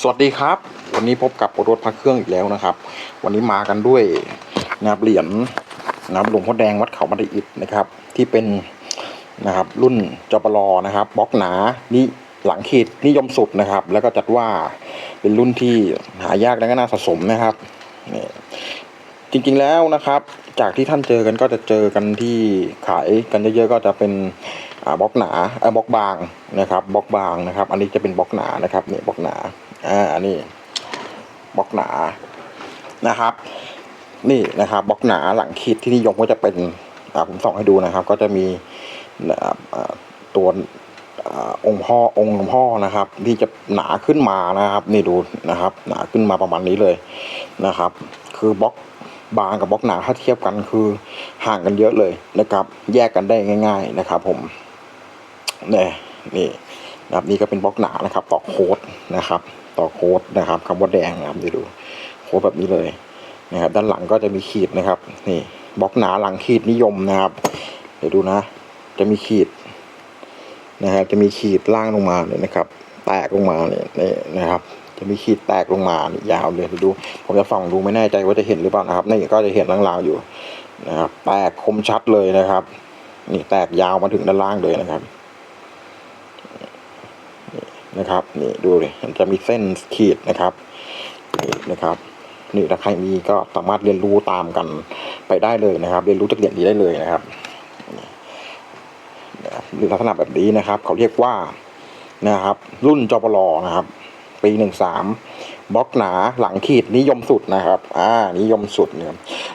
สวัสดีครับ วันนี้พบกับรถพักเครื่องอีกแล้วนะครับ วันนี้มากันด้วยนะครับเหรียญนะครับหลวงพ่อแดงวัดเขาบันไดอิฐนะครับ ที่เป็นนะครับรุ่นจปลนะครับบล็อกหนานี่หลังขีดนิยมสุดนะครับ แล้วก็จัดว่าเป็นรุ่นที่หายากและก็น่าสะสมนะครับนี่จริงๆแล้วนะครับ จากที่ท่านเจอกันก็จะเจอกันที่ขายกันเยอะๆก็จะเป็นบล็อกหนาบล็อกบางนะครับบล็อกบางนะครับ อันนี้จะเป็นบล็อกหนานะครับเนี่ยบล็อกหนา อ่านี่บล็อกหนานะครับ นี่นะครับบล็อกหนาหลังคิดที่นิยมก็จะเป็นอ่าผมส่องให้ดูนะครับ ก็จะมีนะตัวองค์พ่อองค์หลวงพ่อนะครับ ที่จะหนาขึ้นมานะครับ นี่ดูนะครับ หนาขึ้นมาประมาณนี้เลยนะครับ คือบล็อกบางกับบล็อกหนาถ้าเทียบกันคือห่างกันเยอะเลยนะครับ แยกกันได้ง่าย ๆนะครับ ผมเนี่ยนี่นะครับนี่ก็เป็นบล็อกหนานะครับต่อโค้ดนะครับ ต่อโค้ดนะครับคำว่าแดงนะครับเดี๋ยวดูโค้ดแบบนี้เลยนะครับด้านหลังก็จะมีขีดนะครับนี่บล็อกหนาหลังขีดนิยมนะครับเดี๋ยวดูนะ จะมีขีดนะครับจะมีขีดล่างลงมาเลยนะครับ แตกลงมาเนี่ยนี่นะครับ จะมีขีดแตกลงมานี่ยาวเลยเดี๋ยวดู ผมจะส่องดูไม่แน่ใจว่าจะเห็นหรือเปล่านะครับนี่ก็จะเห็นล่างๆอยู่นะครับแตกคมชัดเลยนะครับ นี่แตกยาวมาถึงด้านล่างเลยนะครับ นะครับนี่ดูเลยมันจะมีเส้นขีดนะครับนี่นะครับนี่ถ้าใครมีก็สามารถเรียนรู้ตามกันไปได้เลยนะครับ เรียนรู้จากเหรียญนี้ได้เลยนะครับหรือลักษณะแบบนี้นะครับ เขาเรียกว่านะครับ รุ่นจปลอนะครับ ปีหนึ่งสามบล็อกหนาหลังขีดนิยมสุดนะครับ อ่า นิยมสุดเนี่ย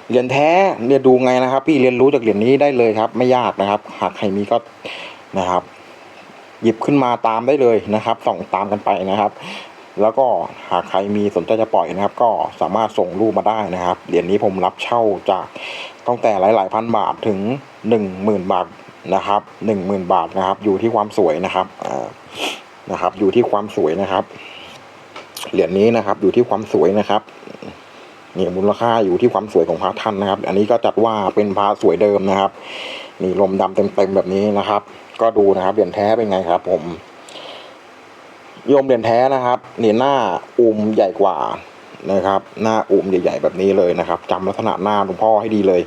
เรียญแท้เรียนดูไงนะครับ พี่เรียนรู้จากเหรียญนี้ได้เลยครับ ไม่ยากนะครับ หากใครมีก็นะครับ หยิบขึ้นมาตามได้เลยนะครับส่องตามกันไปนะครับ แล้วก็หากใครมีสนใจจะปล่อยนะครับ ก็สามารถส่งรูปมาได้นะครับเหรียญนี้ผมรับเช่าจากตั้งแต่หลาย ๆ พันบาทถึงหนึ่งหมื่นบาทนะครับหนึ่งหมื่นบาทนะครับ อยู่ที่ความสวยนะครับนะครับ อยู่ที่ความสวยนะครับเหรียญนี้นะครับ อยู่ที่ความสวยนะครับนี่มูลค่าอยู่ที่ความสวยของพระท่านนะครับ อันนี้ก็จัดว่าเป็นพระสวยเดิมนะครับนี่ลมดำเต็มๆแบบนี้นะครับ ก็ดูนะครับเหรียญแท้เป็นไงครับ ผมโยมเหรียญแท้นะครับนี่หน้าอุ้มใหญ่กว่านะครับ หน้าอุ้มใหญ่ ๆ แบบนี้เลยนะครับจำลักษณะหน้าหลวงพ่อให้ดีเลย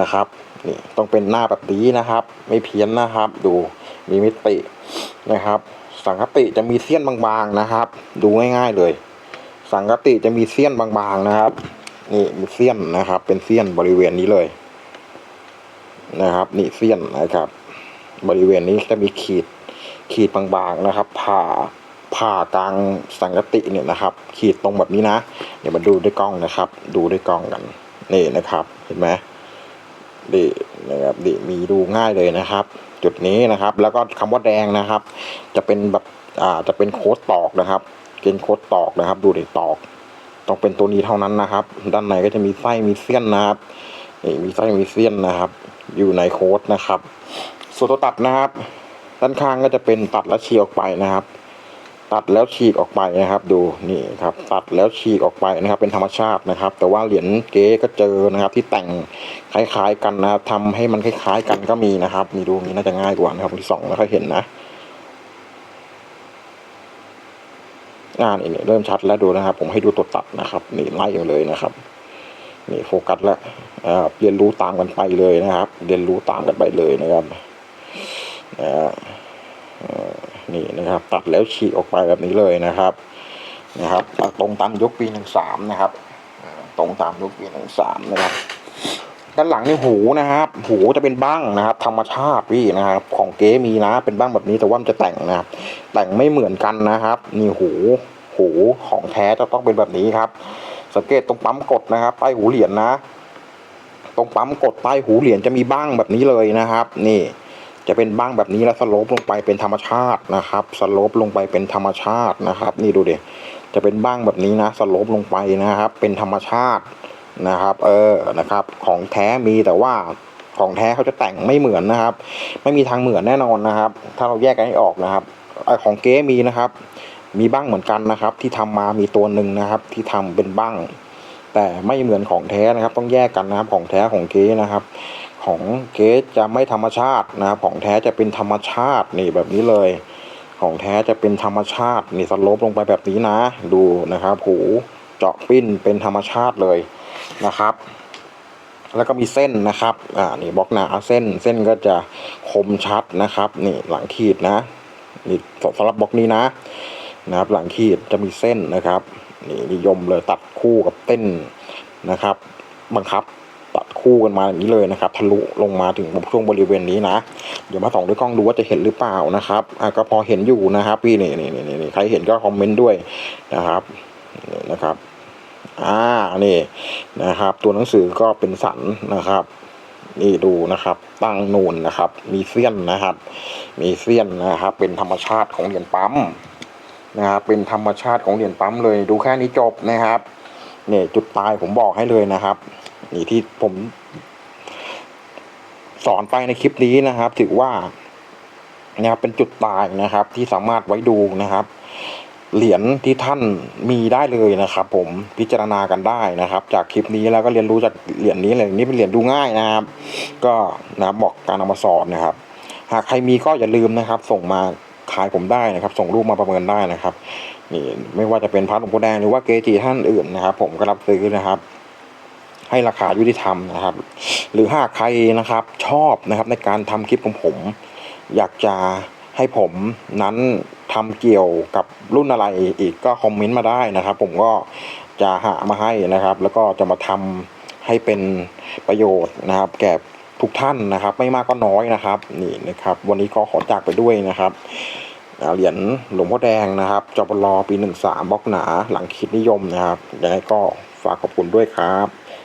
นะครับนี่ต้องเป็นหน้าแบบนี้นะครับ ไม่เพี้ยนนะครับ ดูมีมิตินะครับ สังคติจะมีเสี้ยนบางๆนะครับ ดูง่ายๆเลย สังคติจะมีเสี้ยนบางๆนะครับนี่มีเสี้ยนนะครับ เป็นเสี้ยนบริเวณนี้เลย นะครับ นี่เสี้ยนนะครับ บริเวณนี้จะมีขีดขีดบางๆนะครับ ผ่าผ่ากลางสังกติเนี่ยนะครับ ขีดตรงแบบนี้นะ เดี๋ยวมาดูด้วยกล้องนะครับ ดูด้วยกล้องกันนี่นะครับ เห็นไหมดีนะครับดีมีดูง่ายเลยนะครับ จุดนี้นะครับ แล้วก็คำว่าแดงนะครับ จะเป็นแบบอ่าจะเป็นโค้ดตอกนะครับเป็นโค้ดตอกนะครับ ดูดิตอกต้องเป็นตัวนี้เท่านั้นนะครับ ด้านในก็จะมีไส้มีเสี้ยนนะครับนี่มีไส้มีเสี้ยนนะครับ อยู่ในโค้ดนะครับ ส่วนตัวตัดนะครับ ด้านข้างก็จะเป็นตัดแล้วฉีกออกไปนะครับ ตัดแล้วฉีกออกไปนะครับ ดูนี่ครับ ตัดแล้วฉีกออกไปนะครับ เป็นธรรมชาตินะครับ แต่ว่าเหรียญเก๊ก็เจอนะครับ ที่แต่งคล้ายๆกันนะครับทำให้มันคล้ายๆกันก็มีนะครับนี่ดูนี่น่าจะง่ายกว่านะครับที่สองแล้วค่อยเห็นนะอ่านนี่เริ่มชัดแล้วดูนะครับ ผมให้ดูตัวตัดนะครับ นี่ไล่กันเลยนะครับ นี่โฟกัสแล้วเรียนรู้ตามกันไปเลยนะครับ เรียนรู้ตามกันไปเลยนะครับ นี่นะครับ ตัดแล้วฉีกออกไปแบบนี้เลยนะครับ นะครับตรงตามยกปีหนึ่งสามนะครับตรงตามยกปีหนึ่งสามนะครับ ด้านหลังนี่หูนะครับ หูจะเป็นบ้างนะครับ ธรรมชาติพี่นะครับ ของเก๊มีนะเป็นบ้างแบบนี้แต่ว่ามันจะแต่งนะครับ แต่งไม่เหมือนกันนะครับนี่หูหูของแท้จะต้องเป็นแบบนี้ครับ สังเกตตรงปั๊มกดนะครับใต้หูเหรียญนะ ตรงปั๊มกดใต้หูเหรียญจะมีบ้างแบบนี้เลยนะครับ นี่ จะเป็นบ้างแบบนี้แล้วสโลปลงไปเป็นธรรมชาตินะครับสโลปลงไปเป็นธรรมชาตินะครับ นี่ดูเดิจะเป็นบ้างแบบนี้นะสโลปลงไปนะครับ เป็นธรรมชาตินะครับ เออนะครับ ของแท้มีแต่ว่าของแท้เขาจะแต่งไม่เหมือนนะครับ ไม่มีทางเหมือนแน่นอนนะครับ ถ้าเราแยกกันให้ออกนะครับไอของเก๊มีนะครับ มีบ้างเหมือนกันนะครับ ที่ทำมามีตัวหนึ่งนะครับ ที่ทำเป็นบ้าง แต่ไม่เหมือนของแท้นะครับ ต้องแยกกันนะครับ ของแท้ของเก๊นะครับ ของเก๊จะไม่ธรรมชาตินะครับของแท้จะเป็นธรรมชาตินี่แบบนี้เลย ของแท้จะเป็นธรรมชาตินี่สลปลงไปแบบนี้นะ ดูนะครับหูเจาะปิ้นเป็นธรรมชาติเลยนะครับ แล้วก็มีเส้นนะครับอ่านี่บล็อกหนาเส้นเส้นก็จะคมชัดนะครับนี่หลังขีดนะนี่สำหรับบล็อกนี้นะนะครับ หลังขีดจะมีเส้นนะครับนี่นิยมเลยตัดคู่กับเต้นนะครับ บังคับ คู่กันมาอย่างนี้เลยนะครับทะลุลงมาถึงช่วงบริเวณนี้นะ เดี๋ยวมาส่องด้วยกล้องดูว่าจะเห็นหรือเปล่านะครับอะก็พอเห็นอยู่นะครับพี่นี่นี่นี่นี่ใครเห็นก็คอมเมนต์ด้วยนะครับนี่นะครับอ่านี่นะครับ ตัวหนังสือก็เป็นสันนะครับนี่ดูนะครับ ตั้งนูนนะครับ มีเสี้ยนนะครับ มีเสี้ยนนะครับ เป็นธรรมชาติของเหรียญปั๊มนะครับ เป็นธรรมชาติของเหรียญปั๊มเลย ดูแค่นี้จบนะครับเนี่ยจุดตายผมบอกให้เลยนะครับ นี่ที่ผมสอนไปในคลิปนี้นะครับ ถือว่านะครับเป็นจุดตายนะครับ ที่สามารถไว้ดูนะครับ เหรียญที่ท่านมีได้เลยนะครับ ผมพิจารณากันได้นะครับ จากคลิปนี้แล้วก็เรียนรู้จากเหรียญนี้เลยนี่เป็นเหรียญดูง่ายนะครับ ก็นะบบอกการเอามาสอนนะครับ หากใครมีก็อย่าลืมนะครับ ส่งมาขายผมได้นะครับ ส่งรูปมาประเมินได้นะครับนี่ไม่ว่าจะเป็นพระหลวงปู่แดงหรือว่าเกจิท่านอื่นนะครับ ผมก็รับซื้อนะครับ ให้ราคายุติธรรมนะครับ หรือหากใครนะครับชอบนะครับในการทำคลิปของผม อยากจะให้ผมนั้นทำเกี่ยวกับรุ่นอะไรอีกก็คอมเมนต์มาได้นะครับ ผมก็จะหามาให้นะครับ แล้วก็จะมาทำให้เป็นประโยชน์นะครับ แก่ทุกท่านนะครับ ไม่มากก็น้อยนะครับนี่นะครับ วันนี้ก็ขอจากไปด้วยนะครับเหรียญหลวงพ่อแดงนะครับจปลอปีหนึ่งสามบล็อกหนาหลังคิดนิยมนะครับยังไงก็ฝากขอบคุณด้วยครับ